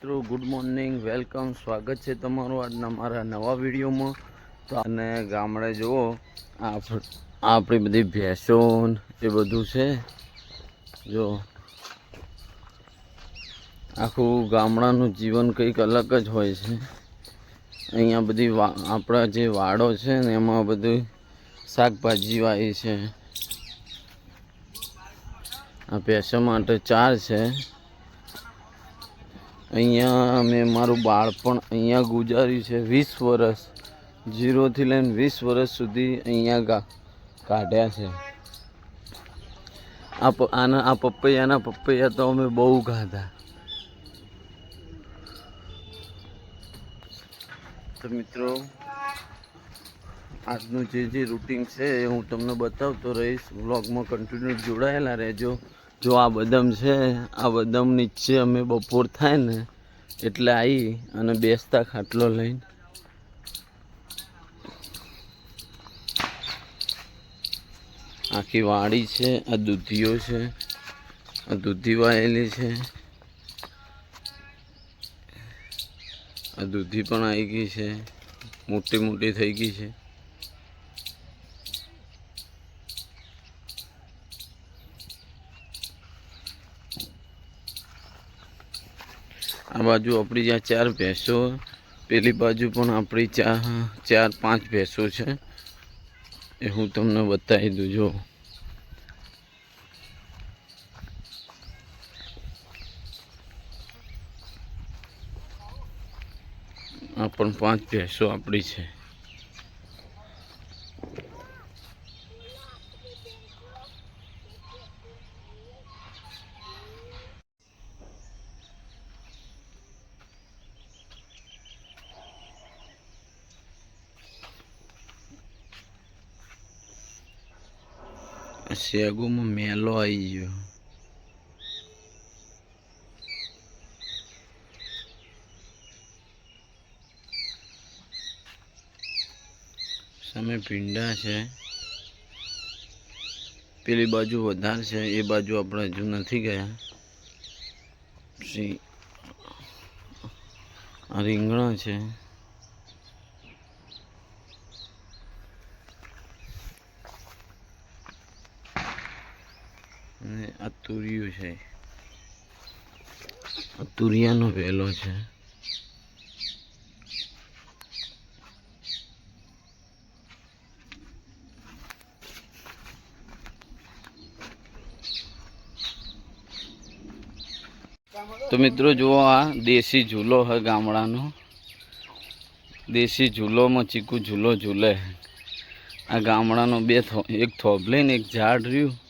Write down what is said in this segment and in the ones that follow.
મિત્રો good morning welcome સ્વાગત છે તમારું આજના મારા નવા વિડીયોમાં. તો અને ગામડે જુઓ, આપ- આપણી બધી ભેંસો એ બધું છે. જો, આખું ગામડાનું જીવન કંઈક અલગ જ હોય છે. અહીંયા બધી આપણા જે વાડો છે ને, એમાં બધું શાકભાજી વાવી છે. આ ભેંસો માટે ચાર છે. અહીંયા મેં મારું બાળપણ અહીંયા ગુજાર્યું છે વીસ વર્ષ. જીરોથી લઈને વીસ વર્ષ સુધી અહીંયા કાઢ્યા છે. આ આના, આ પપૈયાના પપૈયા તો અમે બહુ ખાધા તો મિત્રો, આજનું જે જે રૂટિન છે એ હું તમને બતાવતો રહીશ. વ્લોગમાં કન્ટિન્યુ જોડાયેલા રહેજો. જો આ બદામ છે, આ બદામ નીચે અમે બપોર થાય ને, એટલે આવી અને બેસતા ખાટલો લઈને. આખી વાડી છે, આ દૂધીઓ છે, આ દૂધી વાયેલી છે. આ દૂધી પણ આવી ગઈ છે, મોટી મોટી થઈ ગઈ છે. આ બાજુ આપણી જ્યાં ચાર ભેંસો, પેલી બાજુ પણ આપણી ચાર ચાર, પાંચ ભેંસો છે. એ હું તમને બતાવી દઉં જો આ પણ પાંચ ભેંસો આપણી છે. શેગોમાં મેલો આવી ગયો સામે ભીંડા છે પેલી બાજુ વધારે છે એ બાજુ આપણે હજુ નથી ગયા પછી રીંગણા છે અને આ તુરિયું છે. તુરિયાનો વેલો છે. તો મિત્રો જુઓ આ દેશી ઝૂલો હે ગામડાનો. દેશી ઝૂલોમાં ચીકુ ઝૂલો ઝૂલે આ ગામડાનો બે એક થોભલે ને એક ઝાડ રહ્યું.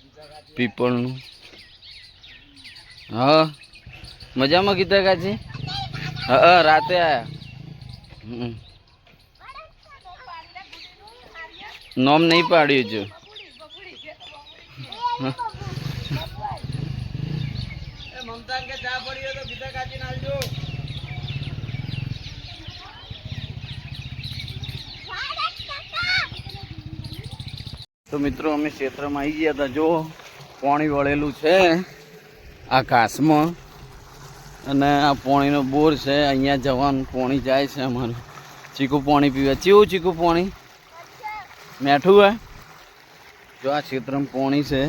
પીપળનું. હા મજામાં કીધા કાજી હા રાતે આયા. હમ. નોમ નહીં પાડ્યું જો. તો મિત્રો અમે ક્ષેત્રમાં આવી ગયા હતા. જો પાણી વળેલું છે આ અને આ પાણીનો બોર છે, અહીંયા જવાનું પાણી જાય છે અમારું. ચીકુ પાણી પીવા. ચીવું ચીકુ પાણી? મેઠું હે? જો આ ક્ષેત્રમાં પાણી છે.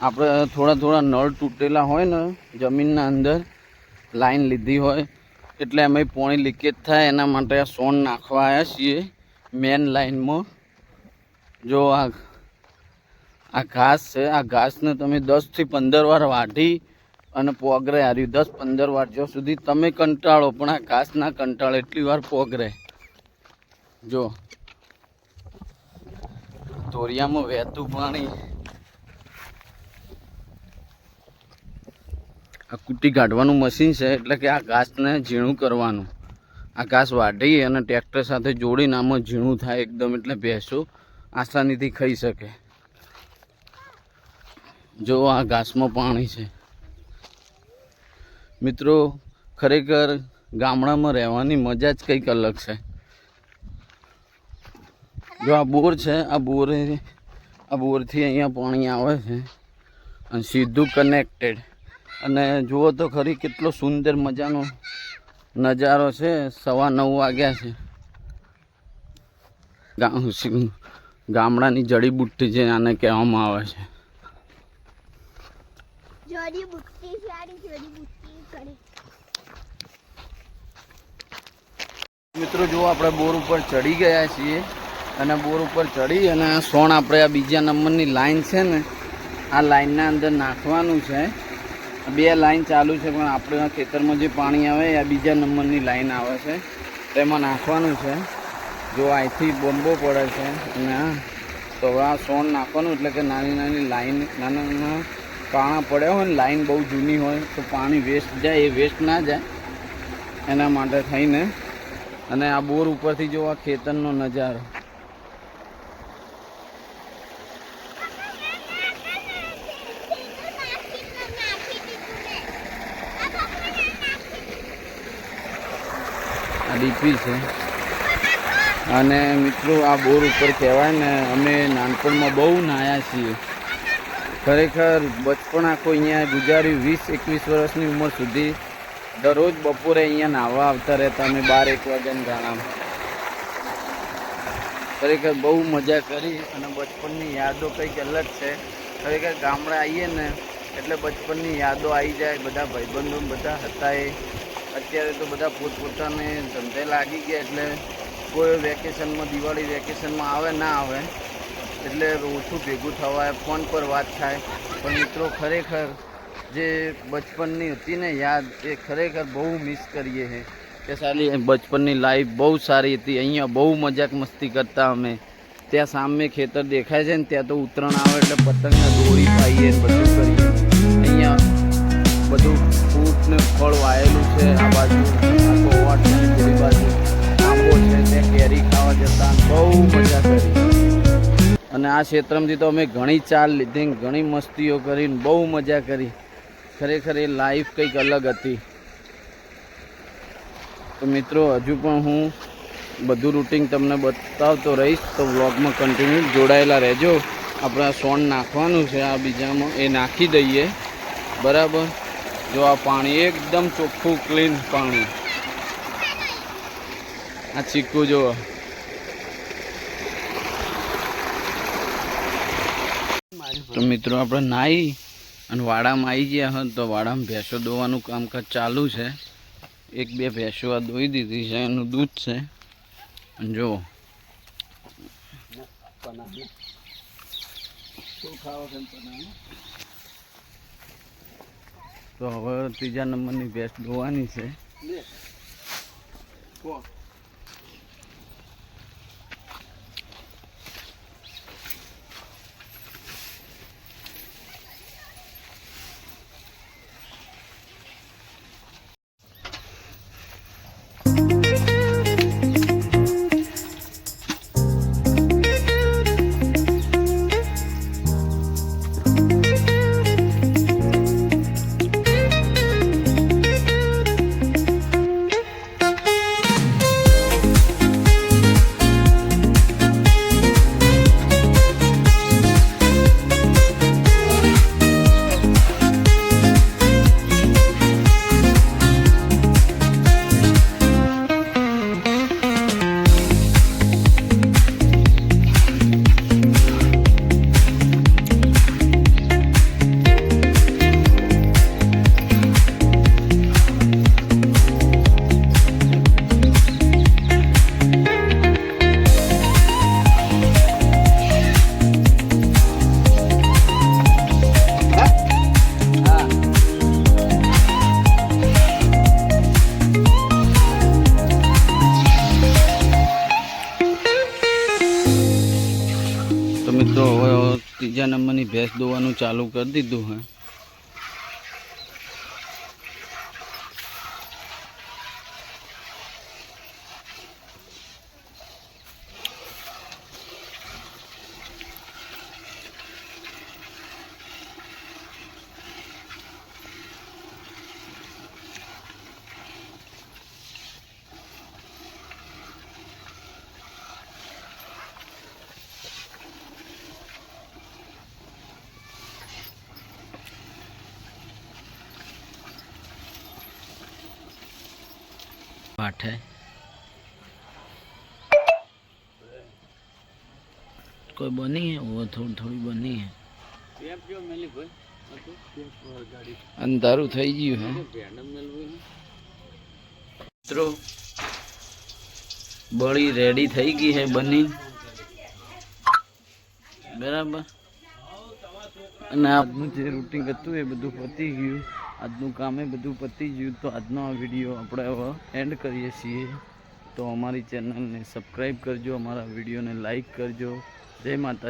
આપણે થોડા થોડા નળ તૂટેલા હોય ને, જમીનના અંદર લાઈન લીધી હોય, એટલે એમાં પાણી લીકેજ થાય એના માટે આ સોન નાખવા આવ્યા છીએ મેન લાઈનમાં. જો આ આ ઘાસ છે. આ ઘાસને તમે દસથી પંદર વાર વાઢી અને પોગરે હાર્યું દસ પંદર વાર જો સુધી તમે કંટાળો, પણ આ ઘાસ ના કંટાળે એટલી વાર પોગરે જો. તોરિયામાં વહેતું પાણી. આ કૂટી કાઢવાનું મશીન છે, એટલે કે આ ઘાસને ઝીણું કરવાનું. આ ઘાસ વાઢી અને ટ્રેક્ટર સાથે જોડીને આમાં ઝીણું થાય એકદમ, એટલે ભેંસો આસાનીથી ખાઈ શકે. જો આ ઘાસમાં પાણી છે. મિત્રો, ખરેખર ગામડામાં રહેવાની મજા જ કંઈક અલગ છે. જો આ બોર છે, આ બોરે, આ બોરથી અહીંયા પાણી આવે છે અને સીધું કનેક્ટેડ અને જુઓ તો ખરી કેટલો સુંદર મજાનો નજારો છે, સવા નવ વાગ્યા છે. ગામડાની જડીબુટ્ટી જે આને કહેવામાં આવે છે. જડી બુટ્ટી સારી જડી બુટ્ટી કરે મિત્રો જો આપણે બોર ઉપર ચડી ગયા છીએ અને બોર ઉપર ચડી અને આ સોણ આપણે આ બીજા નંબરની લાઈન છે ને, આ લાઈનના અંદર નાખવાનું છે. બે લાઈન ચાલુ છે, પણ આપણે ખેતરમાં જે પાણી આવે આ બીજા નંબરની લાઈન આવે છે. તેમાં નાખવાનું છે. જો અહીંથી બોમ્બો પડે છે અને તો હવે આ સોણ નાખવાનું, એટલે કે નાની નાની લાઈન, નાના નાના કાણા પડ્યા હોય ને, લાઈન બહુ જૂની હોય, તો પાણી વેસ્ટ જાય, એ વેસ્ટ ના જાય. એના માટે થઈને અને આ બોર ઉપરથી જો આ ખેતરનો નજારો. આ ડીપી છે. અને મિત્રો, આ બોર ઉપર કહેવાય ને, અમે નાનપણમાં બહુ નાયા છીએ. ખરેખર બચપણ આખો અહીંયા ગુજાર્યું. વીસ, એકવીસ વર્ષની ઉંમર સુધી દરરોજ બપોરે અહીંયા નાહવા આવતા રહેતા અમે બાર, એક વાગ્યાના જાણા ખરેખર બહુ મજા કરી અને બચપનની યાદો કંઈક અલગ છે. ખરેખર ગામડે આવીએ ને એટલે બચપનની યાદો આવી જાય. બધા ભાઈબંધો બધા હતા એ. અત્યારે તો બધા પોતપોતાને ધંધે લાગી ગયા એટલે કોઈ વેકેશનમાં, દિવાળી વેકેશનમાં આવે, ના આવે. એટલે ઓછું ભેગું થવાય ફોન પર વાત થાય. પણ મિત્રો ખરેખર જે બચપનની હતી ને યાદ, એ ખરેખર બહુ મિસ કરીએ છે કે સાલી બચપનની લાઈફ બહુ સારી હતી. અહીંયા બહુ મજાક મસ્તી કરતા અમે. ત્યાં સામે ખેતર દેખાય છે ને, ત્યાં તો ઉત્તરાયણ આવે એટલે પતંગને દોરી પાઈએ ને બધું કરીએ. અહીંયા બધું ફ્રૂટ ને ફળ વાયેલું છે. આ બાજુ આખો વાટ છે પેલી બાજુ આંબો છે ત્યાં કેરી ખાવા જતા અને બહુ મજા કરી. અને આ ક્ષેત્રમાંથી તો અમે ઘણી ચાલ લીધી ઘણી મસ્તીઓ કરીને બહુ મજા કરી. ખરેખર એ લાઈફ કંઈક અલગ હતી. તો મિત્રો, હજુ પણ હું બધું રૂટિંગ તમને બતાવતો રહીશ. તો વ્લોગમાં કન્ટિન્યુ જોડાયેલા રહેજો. આપણે આ સોન નાખવાનું છે, આ બીજામાં એ નાખી દઈએ. બરાબર? જો આ પાણી એકદમ ચોખ્ખું ક્લીન પાણી. આ ચીકુ જો તો મિત્રો આપણે નાહી અને વાડામાં આવી ગયા હોય તો વાડામાં ભેંસો દોવાનું કામકાજ ચાલુ છે. એક બે ભેંસો આ દોઈ દીધી છે, એનું દૂધ છે. અને જો. તો હવે ત્રીજા નંબરની ભેંસ દોવાની છે. મિત્રો હવે ત્રીજા નંબરની ભેંસ દોવાનું ચાલુ કરી દીધું હે. પાઠે कोई बनी है? वो थोड़ी थोड़ी बनी है। અંધારું થઈ ગયું હે મિત્રો બળી રેડી થઈ ગઈ હે બની બરાબર અને આજનું જે રૂટિંગ હતું એ બધું પતી ગયું. આજનું કામ બધું પતી ગયું તો આજનો આ વીડિયો આપણે હવે એન્ડ કરીએ છીએ. તો અમારી ચેનલને સબસ્ક્રાઈબ કરજો, અમારા વિડીયોને લાઈક કરજો. જય માતા